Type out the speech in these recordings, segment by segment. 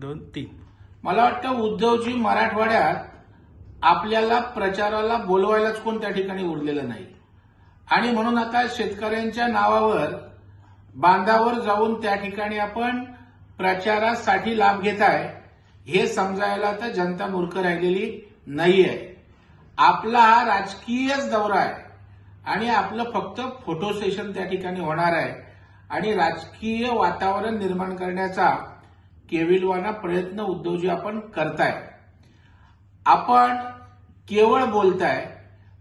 दोन तीन. मला वाटतं उद्धवजी मराठवाड्यात आपल्याला प्रचाराला बोलवायलाच कोण त्या ठिकाणी उरलेलं नाही. आणि म्हणून आता शेतकऱ्यांच्या नावावर बांधावर जाऊन त्या ठिकाणी आपण प्रचारासाठी लाभ घेताय हे समजायला तर जनता मूर्ख राहिलेली नाहीये. आपला हा राजकीयच दौरा आहे. आणि आपलं फक्त फोटो सेशन त्या ठिकाणी होणार आहे. आणि राजकीय वातावरण निर्माण करण्याचा केविलवाना प्रयत्न उद्धवजी आपण करताय. आपण केवळ बोलताय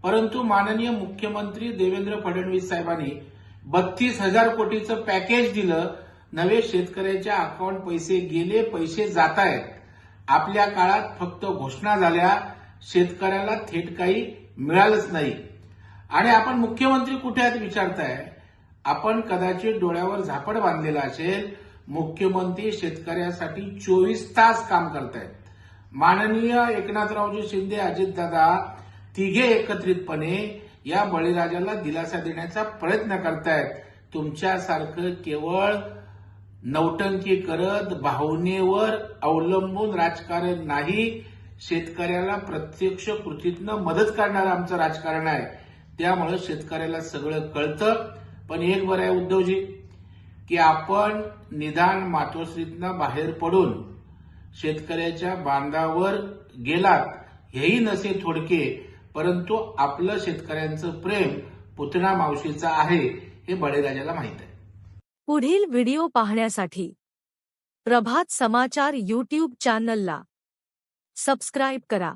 परंतु माननीय मुख्यमंत्री देवेंद्र फडणवीस साहेबांनी बत्तीस हजार कोटीचं पॅकेज दिलं. नवे शेतकऱ्याच्या अकाउंट पैसे गेले पैसे जात आहेत आपल्या काळात फक्त घोषणा झाल्या शेतकऱ्याला थेट काही मिळालंच नाही. आणि आपण मुख्यमंत्री कुठे आहेत विचारताय? आपण कदाचित डोळ्यावर झापड बांधलेला असेल मुख्यमंत्री शेतकऱ्यासाठी चोवीस तास काम करतायत. माननीय एकनाथरावजी शिंदे अजितदादा तिघे एकत्रितपणे या बळीराजाला दिलासा देण्याचा प्रयत्न करतायत. तुमच्यासारखं केवळ नौटंकी करत भावनेवर अवलंबून राजकारण नाही शेतकऱ्याला प्रत्यक्ष कृतीतनं मदत करणारं आमचं राजकारण आहे. त्यामुळे शेतकऱ्याला सगळं कळतं. पण एक बरं आहे उद्धवजी की आपण निदान मातोश्रीतनं बाहेर पडून शेतकऱ्याच्या बांधावर गेलात हेही नसे थोडके परंतु आपलं शेतकऱ्यांचं प्रेम पुतणा मावशीचं आहे हे बळीराजाला माहीत आहे. पुढील व्हिडिओ पाहण्यासाठी प्रभात समाचार यूट्यूब चॅनलला सबस्क्राईब करा.